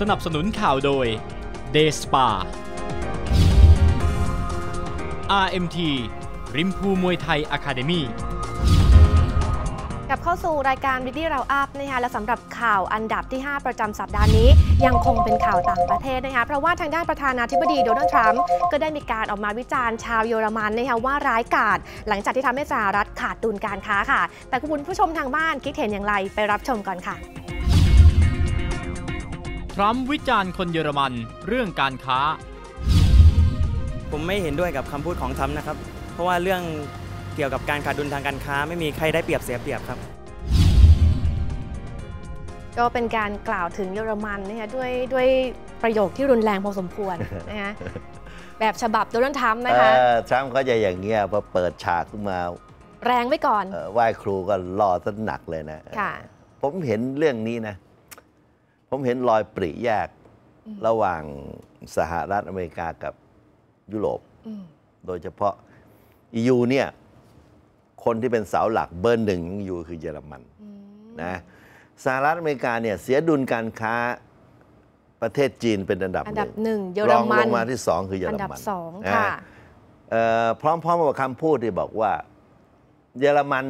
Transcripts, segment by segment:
สนับสนุนข่าวโดย d a y s p a RMT ริมพูมวยไทยอะคาเดมี่กลับเข้าสู่รายการวิดีเราอัพนะคะและสำหรับข่าวอันดับที่ 5 ประจำสัปดาห์นี้ ยังคงเป็นข่าวต่างประเทศนะคะเพราะว่าทางด้านประธานาธิบดีโดนัลด์ทรัมป์ก็ได้มีการออกมาวิจารณ์ชาวเยอรมันนะคะว่าร้ายกาจหลังจากที่ทำให้สหรัฐขาดดุลการค้าค่ะ แต่คุณผู้ชมทางบ้านคิดเห็นอย่างไรไปรับชมก่อนค่ะ ทรัมป์วิจารณ์คนเยอรมันเรื่องการค้า ผมไม่เห็นด้วยกับคำพูดของทรัมป์นะครับ เพราะว่าเรื่องเกี่ยวกับการขาดดุลทางการค้าไม่มีใครได้เปรียบเสียเปรียบครับ ก็เป็นการกล่าวถึงเยอรมันนะคะด้วยด้วยประโยคที่รุนแรงพอสมควรนะคะแบบฉบับโดนัลด์ทรัมป์นะคะเออทรัมป์ก็จะอย่างเงี้ยพอเปิดฉากขึ้นมา แรงไว้ก่อนเอ่อไหว้ครูก็ล่อซะหนักเลยนะค่ะผมเห็นเรื่องนี้นะ ผมเห็นรอยปริแยกระหว่างสหรัฐอเมริกากับยุโรปอืมโดยเฉพาะ EU เนี่ย คนที่เป็นเสาหลักเบอร์หนึ่งของ EU คือเยอรมันอืมนะสหรัฐอเมริกาเนี่ย เสียดุลการค้าประเทศจีนเป็นอันดับอันหดับนึ่งหนึ่งเยอรรองมัลนงมาที่สองคือเยอรอัมันดับสองนะค่ะเอ่อพร้อมๆกับคำพูดที่บอกว่า เยอรมัน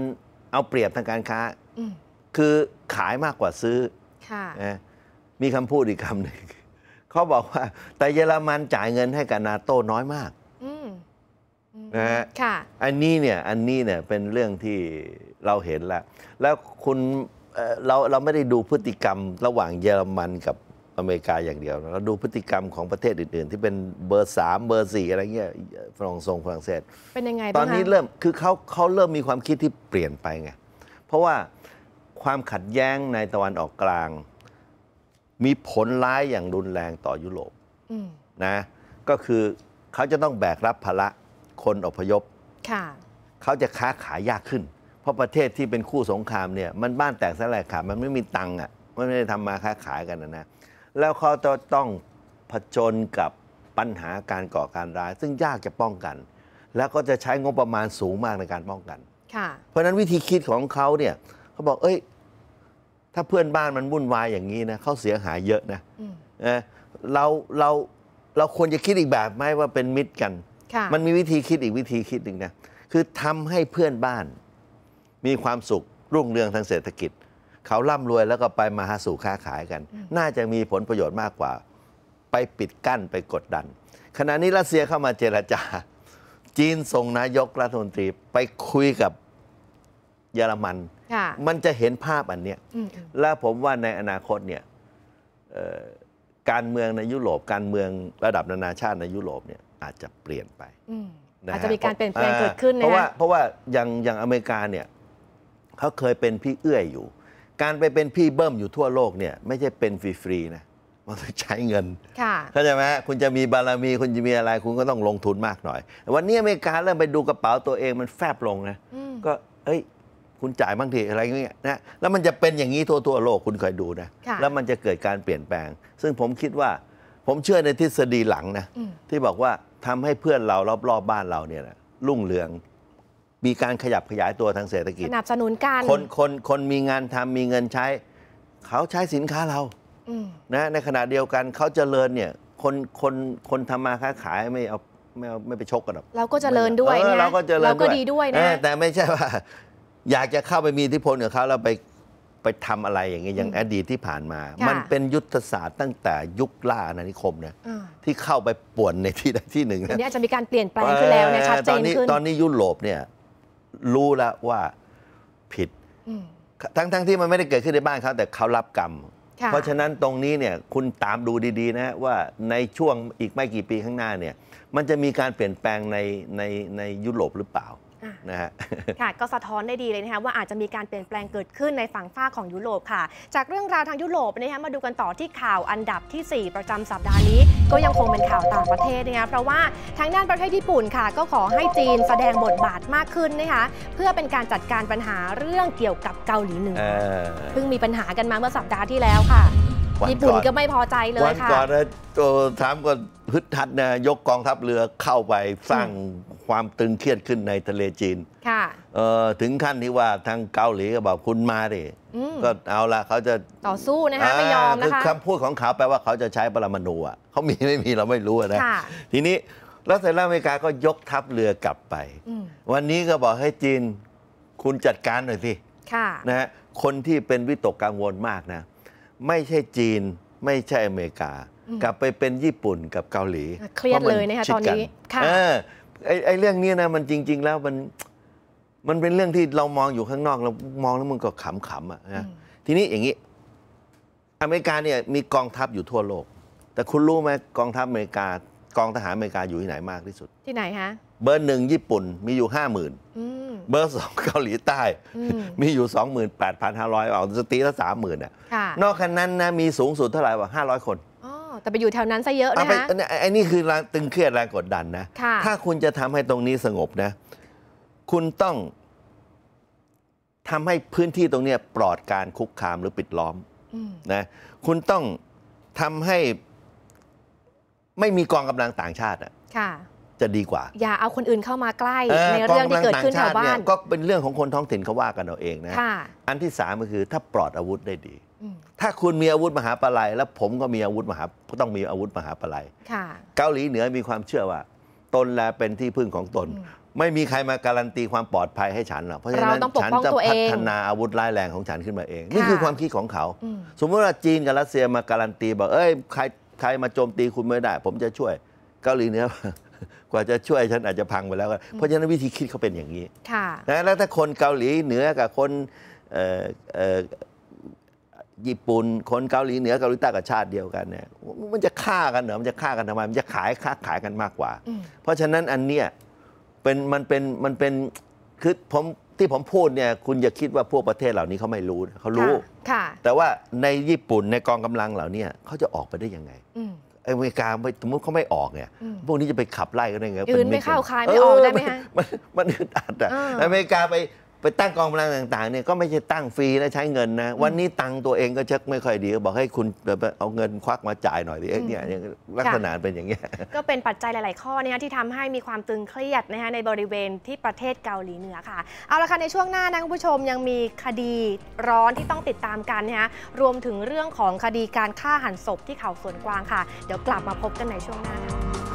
เอาเปรียบทางการค้าอืมคือขายมากกว่าซื้อค่ะนะ มีคำพูดอีกคำหนึ่งเขาบอกว่า แต่เยอรมันจ่ายเงินให้กับนาโต้น้อยมากอืมอืมนะฮะค่ะอันนี้เนี่ยอันนี้เนี่ยเป็นเรื่องที่เราเห็นแล้วแล้วคุณเอ่อเราเราไม่ได้ดูพฤติกรรมระหว่างเยอรมันกับอเมริกาอย่างเดียวนะเราดูพฤติกรรมของประเทศอื่น ๆ ที่เป็นเบอร์สามเบอร์สี่อะไรเงี้ยฝรั่งเศสฝรั่งเศสเป็นยังไงตบ้าองนคะนี้เริ่มคือเขาเขาเริ่มมีความคิดที่เปลี่ยนไปไงเพราะว่าความขัดแย้งในตะวันออกกลาง มีผลร้ายอย่างรุนแรงต่อยุโรปอืมนะก็คือเขาจะต้องแบกรับภาระคนอพยพค่ะเขาจะค้าขายยากขึ้น เพราะประเทศที่เป็นคู่สงครามเนี่ยมันบ้านแตกสลายขาดมันไม่มีตังค์อะมันไม่ได้ทำมาค้าขายกันนะนะแล้วเขาจะต้องผจญกับปัญหาการก่อการร้าย ซึ่งยากจะป้องกัน แล้วก็จะใช้งบประมาณสูงมากในการป้องกันค่ะเพราะฉะนั้นวิธีคิดของเขาเนี่ยเขาบอกเอ้ย ถ้าเพื่อนบ้านมันวุ่นวายอย่างนี้นะเขาเสียหายเยอะนะอืมนะเราเราเราควรจะคิดอีกแบบไหมว่าเป็นมิตรกันค่ะมันมีวิธีคิดอีกวิธีคิดหนึ่งนะคือทำให้เพื่อนบ้าน มีความสุขรุ่งเรืองทางเศรษฐกิจ เขาร่ำรวยแล้วก็ไปมาหาสู่ค้าขายกัน น่าจะมีผลประโยชน์มากกว่า ไปปิดกั้นไปกดดัน ขณะนี้รัสเซียเข้ามาเจรจา จีนส่งนายกรัฐมนตรีไปคุยกับเยอรมันค่ะ มันจะเห็นภาพอันเนี้ยอืมอืมและผมว่าในอนาคตเนี่ยเอ่อการเมืองในยุโรปการเมืองระดับนานาชาติในยุโรปเนี่ยอาจจะเปลี่ยนไปอืมนฮอาจจะมีการเปลี่ยนแปลงเกิดขึ้นเพนะราะว่าคะเพราะว่าอย่างอย่างอเมริกาเนี่ยเขาเคยเป็นพี่เอื้อยอยู่ การไปเป็นพี่เบิ้มอยู่ทั่วโลกเนี่ยไม่ใช่เป็นฟรีๆนะมันต้องใช้เงินค่ะเข้าใจไหมคุณจะมีบารมีคุณจะมีอะไรคุณก็ต้องลงทุนมากหน่อย วันนี้อเมริกาเริ่มไปดูกระเป๋าตัวเองมันแฟบลงนะอืมก็เอ้ย คุณจ่ายบ้างทีอะไรเงี้ยนะแล้วมันจะเป็นอย่างนี้ทั่วทั่วโลกคุณคอยดูนะค่ะแล้วมันจะเกิดการเปลี่ยนแปลง ซึ่งผมคิดว่าผมเชื่อในทฤษฎีหลังนะอืมที่บอกว่าทำให้เพื่อนเรารอบๆบบ้านเราเนี่ยนะรุ่งเรืองมีการขยับขยายตัวทางเศรษฐกิจสนับสนุนกันคนคนคนมีงานทำมีเงินใช้ เขาใช้สินค้าเราอืมนะในขณะเดียวกันเขาเจริญเนี่ยคนคนคนทำมาค้าขายไม่เอาไม่เอาไม่ไปชกกันหรอกเราก็เจริญด้วยเออนะเราก็เจริญเราก็ดีด้วยเอนะอแต่ไม่ใช่ว่า อยากจะเข้าไปมีอิทธิพลกับเขาแล้วไปไปทำอะไรอย่างเงี้ยอย่างอืมอดีตที่ผ่านมา ค่ะ มันเป็นยุทธศาสตร์ตั้งแต่ยุคล่าอาณานิคมเนี่ยอ่าที่เข้าไปป่วนในที่ใดที่หนึ่งเดี๋ยวนะ นี้อาจจะมีการเปลี่ยนแปลงขึ้นแล้วนะชัดเจตอนนนี้ขึ้นตอนนี้ยุโรปเนี่ยรู้แล้วว่าผิดอืมทั้งทั้งที่มันไม่ได้เกิดขึ้นในบ้านเขาแต่เขารับกรรม ค่ะเพราะฉะนั้นตรงนี้เนี่ยคุณตามดูดีๆนะฮะว่าในช่วงอีกไม่กี่ปีข้างหน้าเนี่ยมันจะมีการเปลี่ยนแปลงในในในยุโรปหรือเปล่าอะ นะฮะค่ะก็สะท้อนได้ดีเลยนะคะว่าอาจจะมีการเปลี่ยนแปลงเกิดขึ้นในฝั่งฝ้ากของยุโรปค่ะ จากเรื่องราวทางยุโรปนะคะมาดูกันต่อที่ข่าวอันดับทีสี่4 ประจำสัปดาห์นี้ ก็ยังคงเป็นข่าวต่างประเทศนะคะเพราะว่าทางด้านประเทศญี่ปุ่นค่ะ ก็ขอให้จีนแสดงบทบาทมากขึ้นนะคะเพื่อเป็นการจัดการปัญหาเรื่องเกี่ยวกับเกาหลีเหนือเออเพิ่งมีปัญหากันมาเมื่อสัปดาห์ที่แล้วค่ะวันญี่ปุ่นก่อนก็ไม่พอใจเลยวันค่ะก่อนนะโจทรัมป์ก็ฮึดฮัดนะยกกองทัพเรือเข้าไปสร้าง ความตึงเครียดขึ้นในทะเลจีนค่ะเอ่อถึงขั้นที่ว่าทางเกาหลีก็บอกคุณมาดิอืมก็เอาละเขาจะต่อสู้นะคะไม่ยอมคืนะคะคำพูดของเขาแปลว่าเขาจะใช้ปรมาณูอะเขามีไม่มีเราไม่รู้อะนะค่ะทีนี้แล้วเสร็จแล้วอเมริกาก็ยกทัพเรือกลับไปอืมวันนี้ก็บอกให้จีนคุณจัดการหน่อยสิค่ะนะฮะคนที่เป็นวิตกกังวลมากนะ ไม่ใช่จีนไม่ใช่อเมริกาอืมกลับไปเป็นญี่ปุ่นกับเกาหลี เครียดพามัเลยนะคะชิดตอนนี้กัค่ะเออ ไอ้ไอ้เรื่องนี้นะมันจริง ๆ แล้วมันมันเป็นเรื่องที่เรามองอยู่ข้างนอกเรามองแล้วมันก็ขำๆอะนะทีนี้อย่างนี้ อเมริกาเนี่ยมีกองทัพอยู่ทั่วโลก แต่คุณรู้ไหมกองทัพอเมริกากองทหารอเมริกาอยู่ที่ไหนมากที่สุด ที่ไหนฮะ เบอร์หนึ่งญี่ปุ่นมีอยู่ห้าหมื่นอืมเบอร์สองเกาหลีใต้อืมมีอยู่28,500เอาสตีละสามหมื่นอะค่ะนอกจากนั้นนะมีสูงสุดเท่าไหร่วะ500คนอ๋อ แต่ไปอยู่แถวนั้นซะเยอะเอานะไปคะอันนี้ไอ้นี่คือแรงตึงเครียดแรงกดดันนะค่ะถ้าคุณจะทำให้ตรงนี้สงบนะ คุณต้องทำให้พื้นที่ตรงเนี้ยปลอดการคุกคามหรือปิดล้อมอืมนะ คุณต้องทำให้ไม่มีกองกำลังต่างชาติอะค่ะ จะดีกว่า อย่าเอาคนอื่นเข้ามาใกล้เออในเรื่องที่เกิดขึ้นแถวบ้านก็เป็นเรื่องของคนท้องถิ่นเขาว่ากันเอาเองนะค่ะอันที่สามก็คือถ้าปลอดอาวุธได้ดีอืมถ้าคุณมีอาวุธมหาปลัยแล้วผมก็มีอาวุธมหาต้องมีอาวุธมหาปลัยค่ะเกาหลีเหนือมีความเชื่อว่า ตนแลเป็นที่พึ่งของตนอืมไม่มีใครมาการันตีความปลอดภัยให้ฉันหรอกเพราะฉะนั้นเราต้องปกฉัป้องจะตัวเองพัฒนาอาวุธร้ายแรงของฉันขึ้นมาเอง นี่คือความคิดของเขาอืมสมมติว่าจีนกับรัสเซียมาการันตีบอกเอ้ยใครใครมาโจมตีคุณไม่ได้ ผมจะช่วยเกาหลีเหนือ กว่าจะช่วยฉันอาจจะพังไปแล้วก็เพราะฉะนั้นวิธีคิดเขาเป็นอย่างนี้ค่ะนะแล้วถ้าคนเกาหลีเหนือกับคนเอ่อเอ่อญี่ปุ่นคนเกาหลีเหนือเกาหลีใต้กับชาติเดียวกันเนี่ยมันจะฆ่ากันเหรอมันจะฆ่ากันทำไมมันจะขายค้าขายกันมากกว่าอืมเพราะฉะนั้นอันเนี้ยเป็นมันเป็นมันเป็นคือผมที่ผมพูดเนี่ยคุณอย่าคิดว่าพวกประเทศเหล่านี้เขาไม่รู้นะเขารู้ค่ะแต่ว่าในญี่ปุ่นในกองกำลังเหล่าเนี้เขาจะออกไปได้ยังไง อืมอเมริกาไม่สมมติเขาไม่ออกเนี่ยอืมพวกนี้จะไปขับไล่กันได้ไงยืนป็ไม่เข้าป็คายไม่ออกได้ไหมฮะมันมันอึดอัดอะเอออเมริกาไป ไปตั้งกองกำลังต่างๆเนี่ยก็ไม่ใช่ตั้งฟรีและใช้เงินนะ วันนี้ตังค์ตัวเองก็ชักไม่ค่อยดีก็บอกให้คุณเอาเงินควักมาจ่ายหน่อยดิเอ้ยเนี่ยอย่างลักษณะเป็นอย่างเงี้ยก็เป็นปัจจัยหลาย ๆ ข้อนะคะที่ทำให้มีความตึงเครียดนะคะในบริเวณที่ประเทศเกาหลีเหนือค่ะ เอาละค่ะในช่วงหน้านะคุณผู้ชมยังมีคดีร้อนที่ต้องติดตามกันนะคะรวมถึงเรื่องของคดีการฆ่าหันศพที่เขาสวนกวางค่ะ เดี๋ยวกลับมาพบกันในช่วงหน้าค่ะ